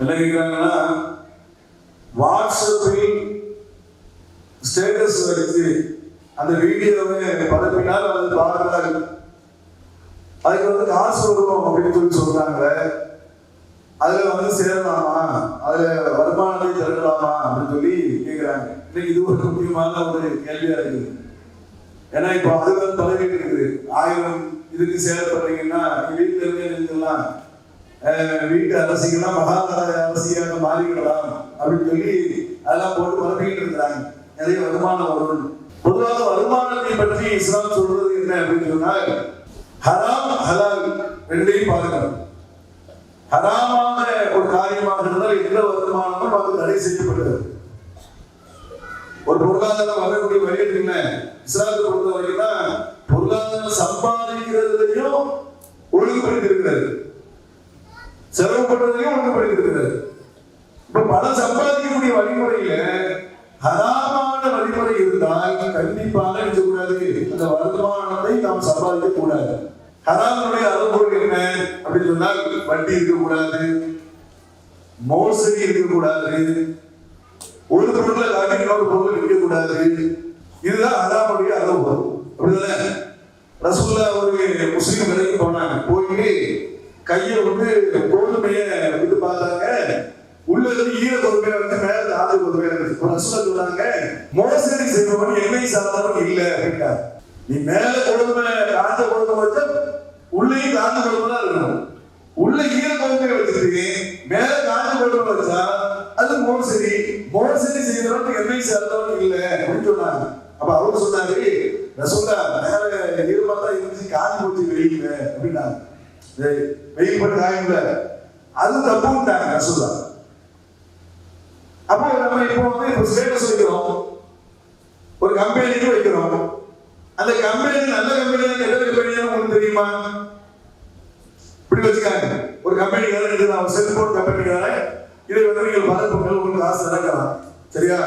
என்ன கேட்குறாங்கன்னா வாட்ஸ்அப்பில் ஸ்டேட்டஸ் வச்சு அந்த வீடியோவை பதப்பினால் வந்து பார்க்கிறார்கள் அதுக்கு வந்து காசு வரும் அப்படின்னு சொல்லி சொல்றாங்க. அதுல வந்து சேரலாமா? அதுல வருமானத்தை திரட்டலாமா அப்படின்னு சொல்லி கேட்கிறாங்க இன்னைக்கு இது ஒரு முக்கியமான ஒரு கேள்வியா இருக்குது. ஏன்னா இப்போ அது வந்து பதவிட்டு இருக்குது. ஆயிரம் இதுக்கு சேரப்படுறீங்கன்னா வீட்டுல இருந்து இருந்துலாம் வீட்டு அரசிகள்லாம் மகாபாரத அரசியாக மாறிவிடலாம் அப்படின்னு சொல்லி அதெல்லாம் போட்டு பரப்பிக்கிட்டு இருக்கிறாங்க. நிறைய வருமானம் வரும். பொதுவாக வருமானத்தை பற்றி இஸ்லாம் சொல்றது என்ன அப்படின்னு சொன்னால் ஹராம் ஹலால் ரெண்டையும் பார்க்கணும். ஹராமான ஒரு காரியமாக இருந்தால் எந்த வருமானமும் அது தடை செய்யப்படுகிறது ஒரு பொருளாதாரம் வரக்கூடிய வழி என்ன? இஸ்லாத்தை பொறுத்த வரைக்கும் பொருளாதாரம் சம்பாதிக்கிறதுலையும் ஒழுங்குபடுத்தி இருக்கிறது. செலவு பண்றதையும் ஒழுங்குபடுத்தி இப்ப பணம் சம்பாதிக்கக்கூடிய வழிமுறையில ஹராமான வழிமுறை இருந்தால் கண்டிப்பாக இருக்கக்கூடாது அந்த வருமானத்தை நாம் சம்பாதிக்க கூடாது ஹராமனுடைய அளவுகோல் என்ன அப்படின்னு சொன்னால் வட்டி இருக்கக்கூடாது மோசடி இருக்கக்கூடாது ஒரு பொருளை காட்டி இன்னொரு பொருள் இருக்கக்கூடாது இதுதான் ஹராமனுடைய அளவுகோல் அப்படிதானே ரசூல்லா ஒரு முஸ்லீம் கடைக்கு போனாங்க. கையை வந்து கோதுமைய விட்டு பார்த்தாங்க. உள்ள இருந்து ஈர கோதுமையை இருந்து மேல தாது கோதுமையை இருந்து. ரசூலா சொல்றாங்க மோசடி செய்பவன் எண்ணெய் சாதனம் இல்ல அப்படின்னாரு நீ மேல கொடுமை காந்த கொடுமை வச்சா உள்ளேயும் காந்த கொடுமை தான் இருக்கணும். உள்ள ஈர கோதுமையை வச்சுட்டு மேல காந்த கொடுமை வச்சா அது மோசடி. மோசடி செய்யறவன் எண்ணெய் சாதனம் இல்ல அப்படின்னு சொன்னாங்க. அப்ப அவர் சொன்னாரு ரசூல்லா மேல ஈரமா தான் இருந்துச்சு காஞ்சி போச்சு வெளியில அப்படின்னாங்க. ஏய், வெயில் பட்டு காயம்ல அது தப்புட்டாங்க ரசூல்லா அப்போ நம்ம இப்போ வந்து இப்போ ஸ்டேட்டஸ் வைக்கிறோம். ஒரு கம்பெனிக்கு வைக்கிறோம். அந்த கம்பெனி நல்ல கம்பெனியா கெட்ட கம்பெனியா உங்களுக்கு தெரியுமா? இப்படி வச்சுக்காங்க. ஒரு கம்பெனிக்காரன் இது நான் செல்போன் கம்பெனிக்காரன் இதை வந்து நீங்கள் பரப்புங்கள் உங்களுக்கு காசு நடக்கலாம் சரியா?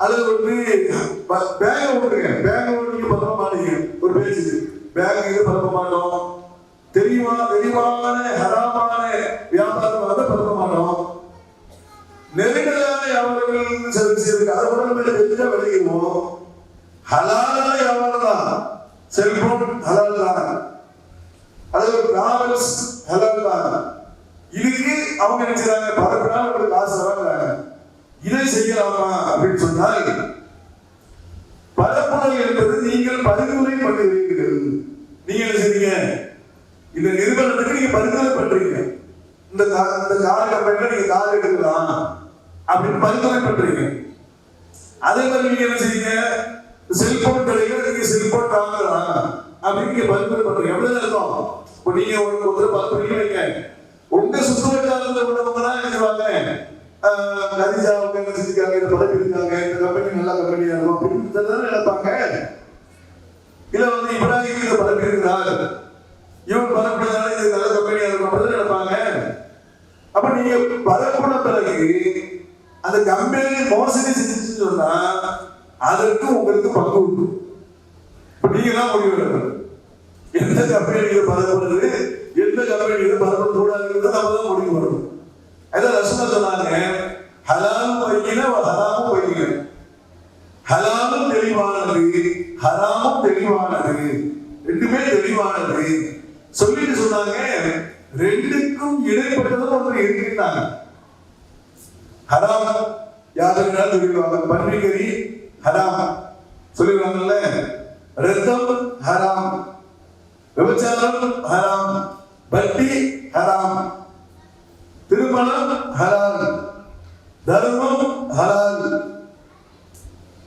அல்லது வந்து பேங்க விட்டுருங்க பேங்க விட்டு நீங்க மாட்டீங்க ஒரு பேச்சு பேங்க் இது பரப்ப மாட்டோம். தெரியுமா தெளிவான ஹராமான வியாபாரம் வந்து பண்ண மாட்டோம். நெருங்கலான வியாபாரங்கள் சரி இருக்கு அதை கூட நம்ம தெரிஞ்சா விளையிடுவோம் ஹலாலான வியாபாரம் தான். செல்போன் ஹலால் தான். அதாவது டிராவல்ஸ் ஹலால் தான். இதுக்கு அவங்க நினைச்சாங்க செய்றாங்க? பரப்பினா உங்களுக்கு காசு வராங்க இதை செய்யலாமா அப்படின்னு சொன்னால் பரப்புதல் என்பது நீங்கள் பரிந்துரை பண்ணுகிறீர்கள் நீங்க என்ன செய்றீங்க? இந்த நிறுவனத்துக்கு நீங்க பரிந்துரை பண்றீங்க. இந்த கா- இந்த கார் கம்பெனில நீங்க கார் எடுக்கலாம் அப்படின்னு பரிந்துரை பண்றீங்க. அதே மாதிரி நீங்க என்ன செய்யுங்க? செல்போன் கடையில நீங்க செல்போன் வாங்கலாம் அப்படின்னு நீங்க பரிந்துரை பண்றீங்க. எவ்வளவு இருக்கும்? இப்போ நீங்க ஒரு ஒருத்தர் பரிந்துரை வைங்க. உங்க சுற்றுவட்டாரத்தில் உள்ளவங்க தான் என்ன செய்வாங்க ஆஹ், கதிஜா அவங்க என்ன செஞ்சுக்காங்க இந்த படம் இருக்காங்க இந்த கம்பெனி நல்ல கம்பெனியா இருக்கும். அப்படின்னு தானே நினைப்பாங்க இல்ல வந்து இப்ராஹிம் இந்த பதவி இருக்கிறார் இவன் பரப்புறதால இது நல்ல கம்பெனியா இருக்கும் அப்படின்னு நினைப்பாங்க அப்ப நீங்க பரப்புன பிறகு அந்த கம்பெனி மோசடி செஞ்சுன்னு சொன்னா அதற்கு உங்களுக்கு பங்கு உண்டு. இப்ப நீங்க தான் முடிவு எடுக்கணும். எந்த கம்பெனியை பரப்புறது எந்த கம்பெனியை பரப்ப கூடாதுங்கிறது நம்ம தான் முடிவு வரணும் அதான் ரசமா சொன்னாங்க ஹலாலும் பையின ஹலாமும் பையின. ஹலாலும் தெளிவானது ஹராமும் தெளிவானது. ரெண்டுமே தெளிவானது. சொல்லிட்டு சொன்னாங்க ரெண்டுக்கும் இடைப்பட்டதும் ஒன்று இருக்கிறாங்க ஹராம் யாருன்னா சொல்லிடுவாங்க. பன்றிக்கறி ஹராம். சொல்லிடுவாங்கல்ல? ரத்தம் ஹராம். விபச்சாரம் ஹராம். பட்டி ஹராம். திருமணம் ஹலால். தர்மம் ஹலால்.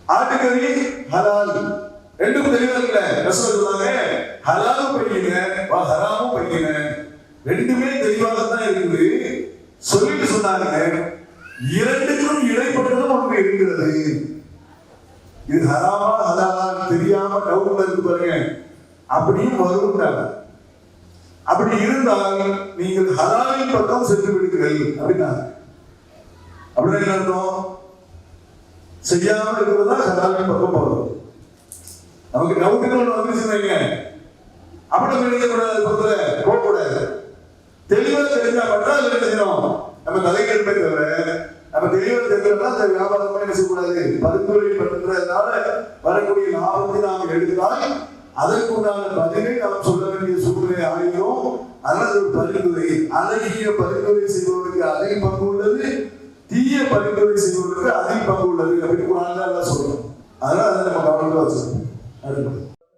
ஆட்டுக்கறி ஹலால். ரெண்டும் தெளிவா இருக்குல்ல? ரசூல் சொன்னாங்க ஹலாலும் பையங்க ஹராமும் பையங்க ரெண்டுமே தெளிவாகத்தான் இருக்குது. சொல்லிட்டு சொன்னாங்க இரண்டுக்கும் இடைப்பட்டதும் ஒன்று இருக்கிறது. இது ஹராமா ஹலாலா தெரியாம டவுட்ல இருக்கு பாருங்க. அப்படியும் வரும்ன்றாங்க அப்படி இருந்தால் நீங்கள் ஹலாலின் பக்கம் சென்று விடுங்கள் அப்படின்னாங்க. அப்படின்னா என்ன அர்த்தம்? செய்யாம இருக்கிறதா ஹலாலின் பக்கம் போகும் நமக்கு டவுட்டுகள் ஒன்று வந்துருச்சுன்னு வைங்க. அப்படி நினைக்க கூடாது பக்கத்துல போக தெளிவாக தெளிவா தெரிஞ்சா மட்டும் அது என்ன செய்யணும் நம்ம தலைக்கணுமே தவிர நம்ம தெளிவாக தெரிஞ்சோம்னா அந்த வியாபாரமா என்ன செய்யக்கூடாது பரிந்துரை பண்றதுனால வரக்கூடிய லாபத்தை நாம் எடுத்தால் அதற்குண்டான பதிலை நாம் சொல்ல வேண்டிய சூழ்நிலை ஆகியோம் அல்லது ஒரு பரிந்துரை அழகிய பரிந்துரை செய்பவருக்கு அதிக பங்கு உள்ளது தீய பரிந்துரை செய்பவருக்கு அதிக பங்கு உள்ளது அப்படின்னு குரான்ல எல்லாம் சொல்றோம். அதனால அதை நம்ம கவனத்தில் வச்சிருக்கோம் அடுத்து